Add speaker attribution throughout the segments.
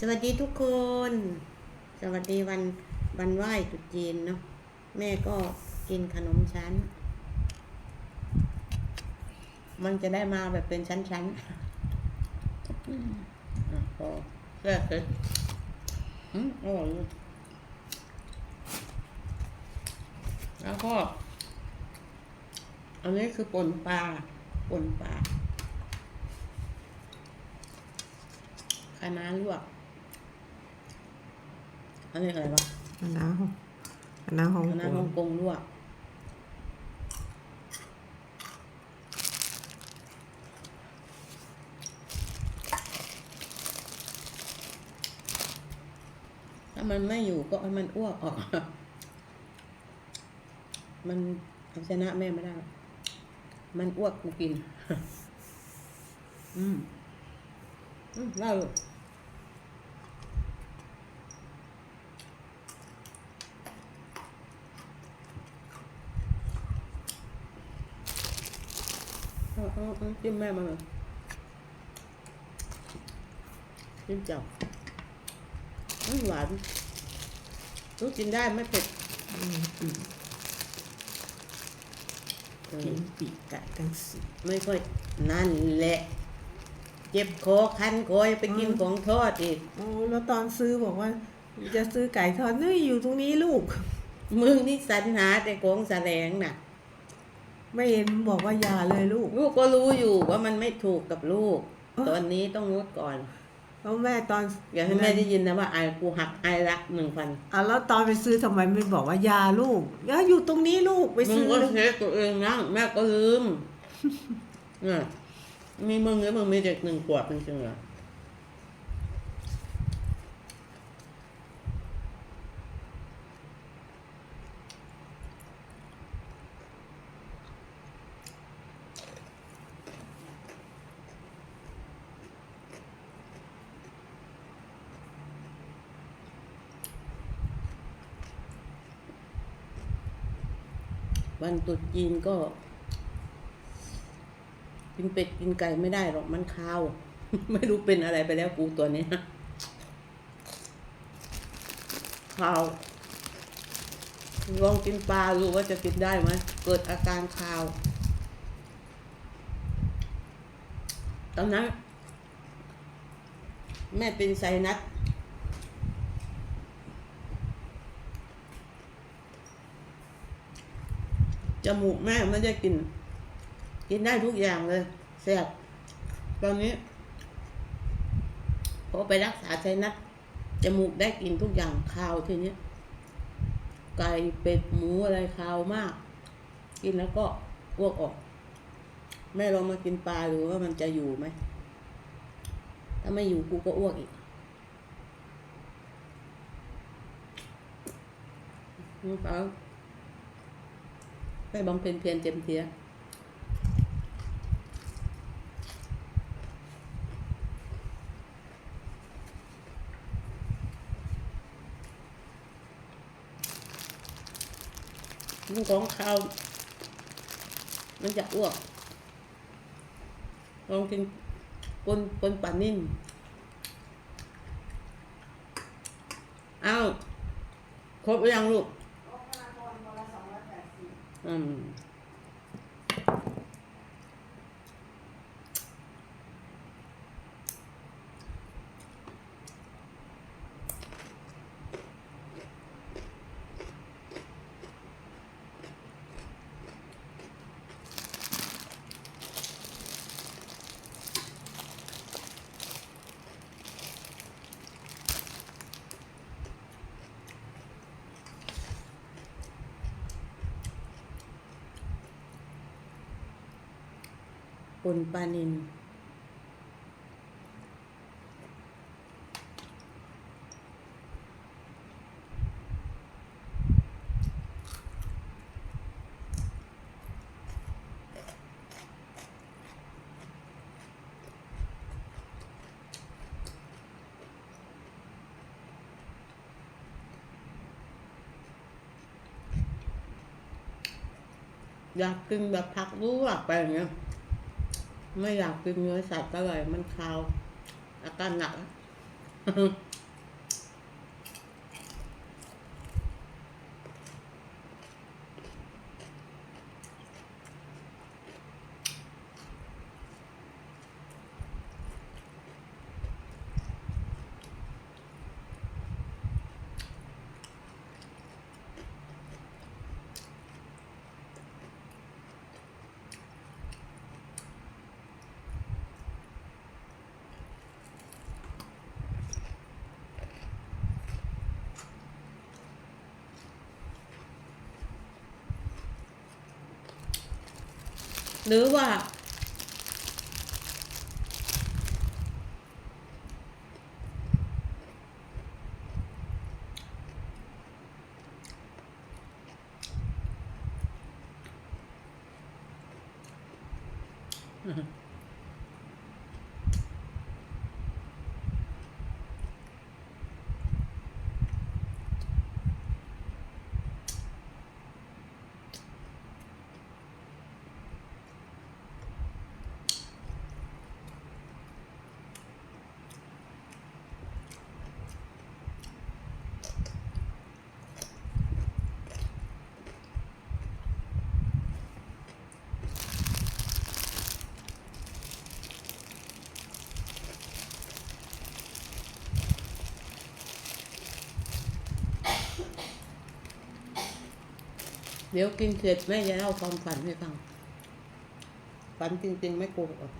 Speaker 1: สวัสดีทุกคน สวัสดีวันวันไหว้ตรุษจีนเนาะแม่ก็กินขนมชั้น มันจะได้มาแบบเป็นชั้นๆอะพอแค่เสร็จอืมอร่อยแล้วก็ อันนี้คือป่นปลาป่นปลาคณะน้าลวก อันนี้อะไรวะ
Speaker 2: คณะฮ่องคณะฮ่อง
Speaker 1: คณะ
Speaker 2: ก
Speaker 1: ฮ่องงกงลวกถ้ามันไม่อยู่ก็ให้มันอ้วกออก มันเอาชนะแม่ไม่ได้ มันอ้วกกูกิน อืมอืมเล่าลูก อาเอาเอาจิ้มแม่มาเลยจิ้มจับอืมหวานลูกกินได้ไม่เผ็ด
Speaker 2: อืมปีก
Speaker 1: เออ
Speaker 2: กินปีกไก่ทั้งสี
Speaker 1: ไม่ค่อย นั่นแหละ เจ็บคอคันคอไปกินของทอดอีก
Speaker 2: โอ้แล้วตอนซื้อบอกว่า จะซื้อไก่ทอดนี่อยู่ตรงนี้ลูก
Speaker 1: มึงนี่สรรหาแต่ของแสลงน่ะ
Speaker 2: ไม่เห็นบอกว่าอย่าเลยลูก
Speaker 1: ลูกก็รู้อยู่ว่ามันไม่ถูกกับลูก
Speaker 2: เอ้อ
Speaker 1: ตอนนี้ต้องงดก่อน
Speaker 2: แล้วแม่ตอน
Speaker 1: อย่าให้แม่ได้ยินนะว่าไอ้กูหักไอ้รักหนึ่งพัน
Speaker 2: อะแล้วตอนไปซื้อทำไมไม่บอกว่าอย่าลูกอย่าอยู่ตรงนี้ลูกไป
Speaker 1: มึง
Speaker 2: ซื้อ
Speaker 1: ก็เช็คตัวเองนะแม่ก็ลืมเนี่ยมีมึงหรือมึงมีเด็กหนึ่งขวบจริงๆเหรอ วันตุษจีนก็ กินเป็ดกินไก่ไม่ได้หรอกมันคาว ไม่รู้เป็นอะไรไปแล้วกูตัวนี้คาวลองกินปลาดูว่าจะกินได้ไหมเกิดอาการคาว ตอนนั้น แม่เป็นไซนัส มูกแม่ไม่ได้กิน กินได้ทุกอย่างเลยแซ่บตอนนี้พอไปรักษาไซนัสจมูกได้กินทุกอย่างคาวทีนี้ไก่เป็ดหมูอะไรคาวมาก กินแล้วก็อ้วกออก แม่ลองมากินปลาดูว่ามันจะอยู่ไหม ถ้าไม่อยู่กูก็อ้วกอีกนี่ปลา ไปบำเพ็ญเพียรเต็มเทียลูกของข้าวมันจะอ้วก ลองกินปนปนปลานิ่นอ้าวครบหรือยังลูก อืม ปนปานินอยากกินแบบผักลวกไปอย่างเงี้ย ไม่อยากกินเนื้อสัตว์เท่าไหร่มันคาวอาการหนัก หรือว่า เดี๋ยวกินเสร็จแม่จะเล่าความฝันให้ฟัง ฝันจริง ๆ ไม่โกหก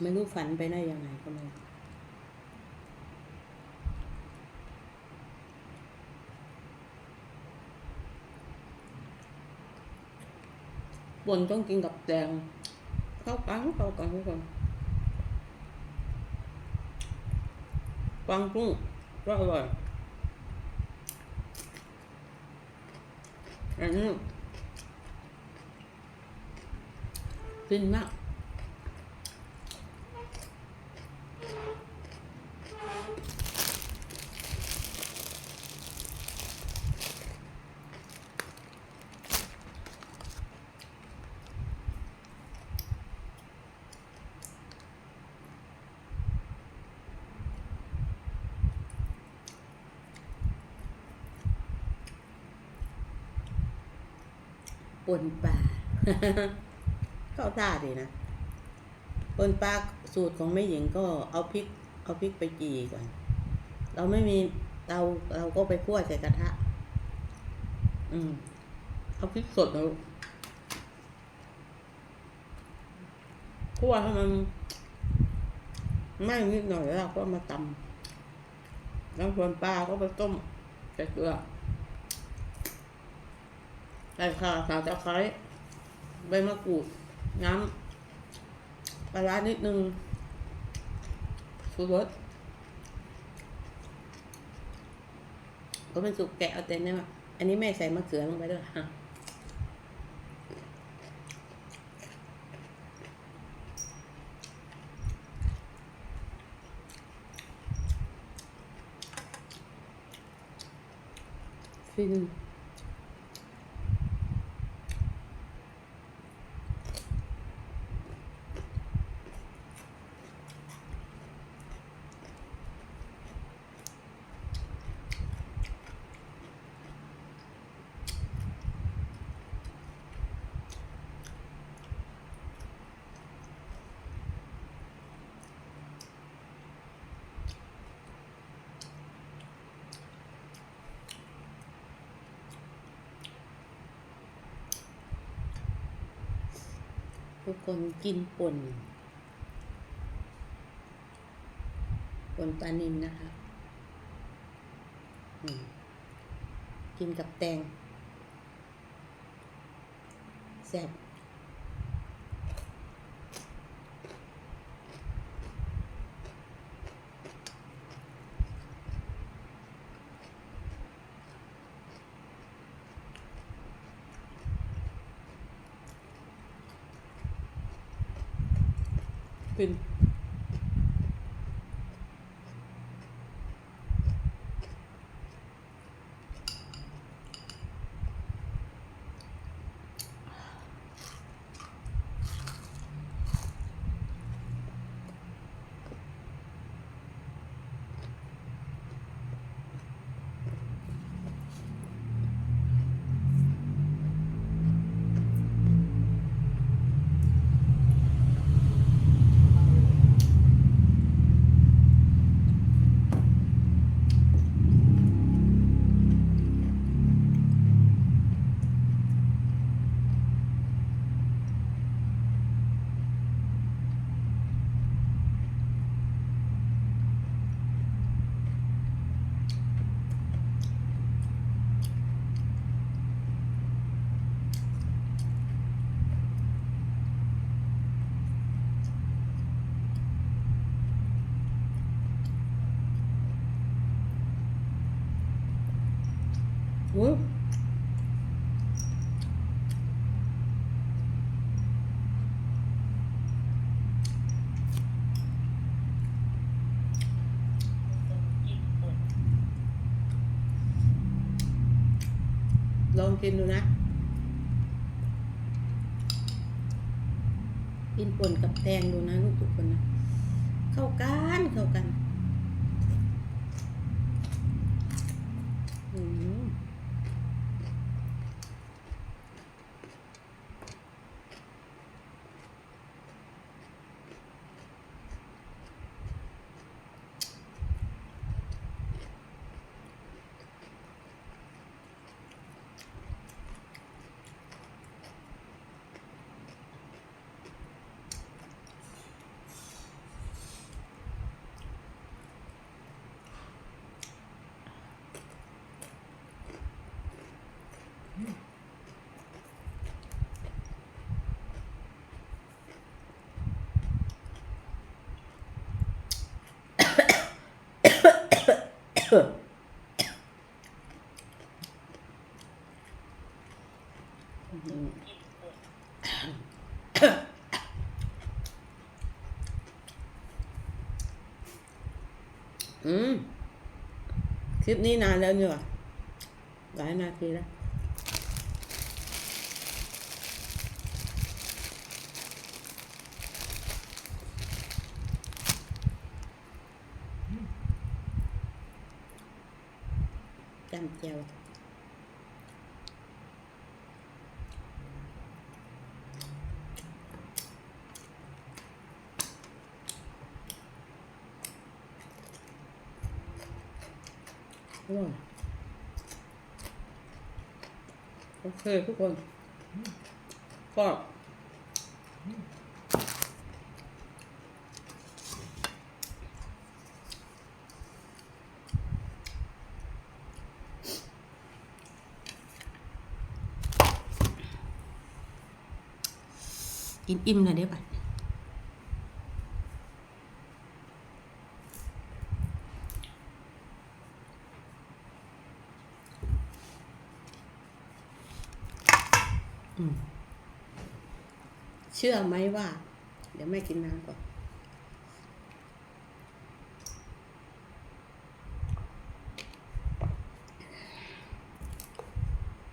Speaker 1: ไม่รู้ฝันไปได้ยังไงก็ไม่บนต้องกินกับแตงเข้ากันเข้ากันทุกคนฟังกุ้งก็อร่อย อั ปนปลาเข้าท่าดีนะปนปลาสูตรของแม่หญิงก็เอาพริก เอาพริกไปจีก่อน เราไม่มีเตาเราก็ไปคั่วใส่กระทะ อืมเอาพริกสดนะลูกคั่วให้มันไหม้นิดหน่อยแล้วเราก็มาตำแล้วส่วนปลาก็ไปต้มใส่เกลือ ใส่ข่าสาตะไคร้ใบมะกรูด น้ำปลาร้านิดนึงชูรสก็เป็นสุกแกะเอาเต็มเนี่ยอันนี้แม่ใส่มะเขือลงไปด้วยฮะฟิน ทุกคนกินป่น ป่นปลานินนะคะ กินกับแตงแซ่บ ฟิ อุ้ยลองกินดูนะ กินป่นกับแตงดูนะลูกทุกคนนะ เข้ากัน เข้ากันอืม อืม คลิปนี้นานแล้วเนี่ยว่ะหลายนาทีแล้ว จำเจียวโอเคทุกคนก็ กินอิ่มหน่อยได้ปะเชื่อไหมว่า เดี๋ยวแม่กินน้ำก่อน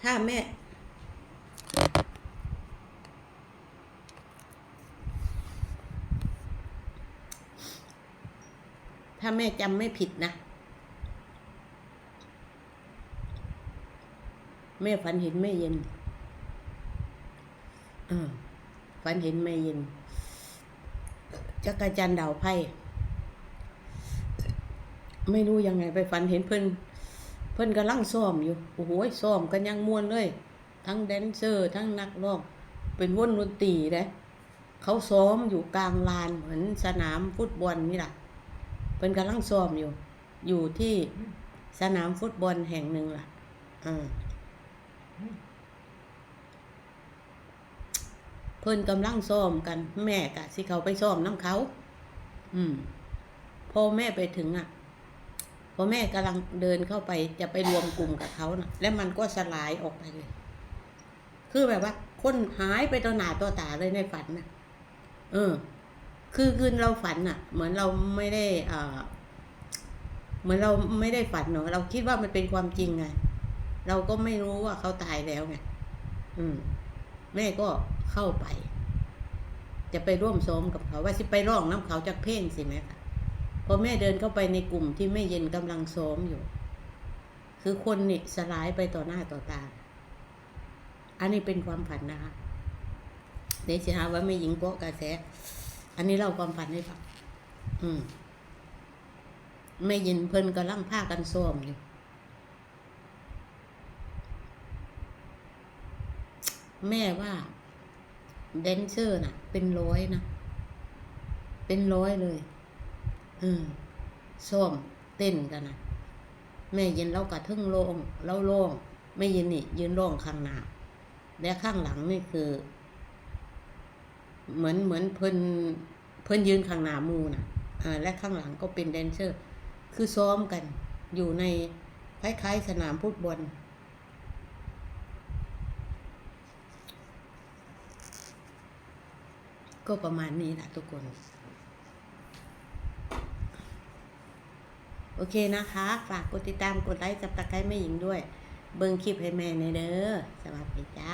Speaker 1: ถ้าแม่ ถ้าแม่จำไม่ผิดนะ แม่ฝันเห็นแม่เย็นอฝันเห็นแม่เย็นจักรจันดาวไพ่ไม่รู้ยังไงไปฝันเห็นเพิ่นเพิ่นกำลังซ้อมอยู่โอ้โหซ้อมกันยังม่วนเลย ทั้งแดนเซอร์ ทั้งนักร้องเป็นวงดนตรีนะเขาซ้อมอยู่กลางลานเหมือนสนามฟุตบอลนี่แหละ พิ่นกำลังซ้อมอยู่ อยู่ที่สนามฟุตบอลแห่งหนึ่งล่ะอ่าเพิ่นกำลังซ้อมกัน แม่กะสิเขาไปซ้อมน้ำเขา อืมพอแม่ไปถึงอะพอแม่กำลังเดินเข้าไปจะไปรวมกลุ่มกับเขานะ่ะ แล้วมันก็สลายออกไปเลย คือแบบว่า คนหายไปต่อหน้าต่อตาเลยในฝันนะเออ คือคืนเราฝันอะเหมือนเราไม่ได้อ่าเหมือนเราไม่ได้ฝันเนาะเราคิดว่ามันเป็นความจริงไงเราก็ไม่รู้ว่าเขาตายแล้วไงอืม แม่ก็เข้าไป จะไปร่วมซ้อมกับเขา ว่าสิไปร้องน้ำเขาจากเพลงสิแม่ค่ะพอแม่เดินเข้าไปในกลุ่มที่แม่เย็นกำลังซ้อมอยู่ คือคนนี่สลายไปต่อหน้าต่อตา อันนี้เป็นความฝันนะคะเดี๋ยวสิหาว่าไม่หญิงโกะกระแส อันนี้เราความฝันให้ฟังอืมแม่ย็นเพิ่นกำลังผ้ากันซ้อมอยู่ แม่ว่าแดนเซอร์น่ะ เป็นร้อยนะ เป็นร้อยเลย อืมซ้อมเต้นกันนะแม่ย็นเรากระทึ่งโล่งเราโล่งแม่ย็นนี่ยืนร้องข้างหน้าและข้างหลังนี่คือ เหมือนเหมือนเพิ่นเพิ่นยืนข้างหน้ามูนะ่ะและข้างหลังก็เป็นแดนเซอร์ คือซ้อมกันอยู่ในคล้ายๆสนามฟุตบอลก็ประมาณนี้นะทุกคน โอเคนะคะ ฝากกดติดตามกดไลค์กับตะไคร้แม่หญิงด้วย เบิ่งคลิปให้แม่ในเด้อสวัสดีจ้า